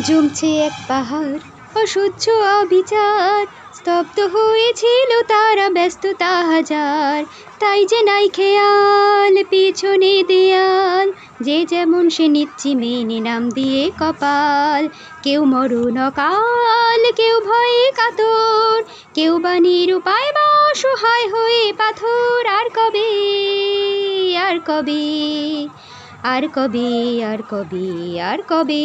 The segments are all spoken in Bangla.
জমছে এক পাহাড়, অসহ্য অবিচার। স্তব্ধ হয়েছিল তারা, ব্যস্ততা হাজার। তাই যে নাই খেয়াল, পিছনে দেয়াল। যে যেমন সে নিচ্ছি মেনে নাম দিয়ে কপাল। কেউ মরণ কাল কেউ ভয়ে কাতর। কেউ বা নিরুপায় বা অসহায় হয়ে পাথর। আর কবে আর কবে আর কবে আর কবে আর কবে?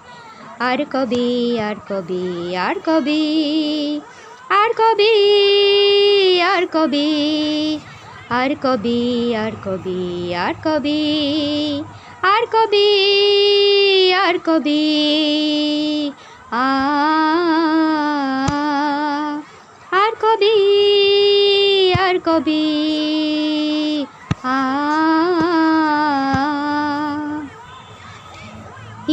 আর কবে আর কবে আর কবে আর কবে আর কবে আর কবে আর কবে আর কবে আর কবে আর কবে আর কবে আর কবে আ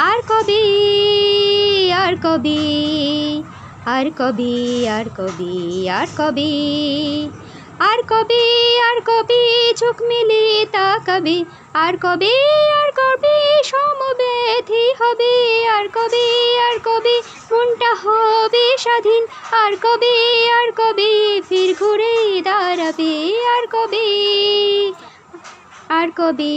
আর কবি আর কবি আর কবি আর কবি আর কবি আর কবে আর কবে চোখ তা কবি আর কবে আর কবে সমব্যথি হবে আর কবে আর কবি মনটা হবে স্বাধীন আর কবে আর কবি ফির ঘুরে দাঁড়াবে আর কবি আর কবে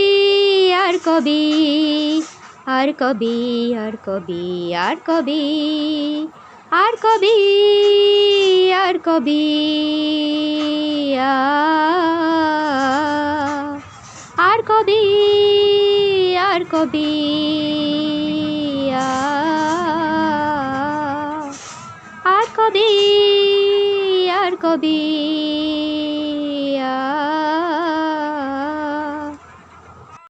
আর কবে আর কবে আর কবে আর কবে আর কবে আর কবে আর কবে আর কবে আর কবে আর কবে আ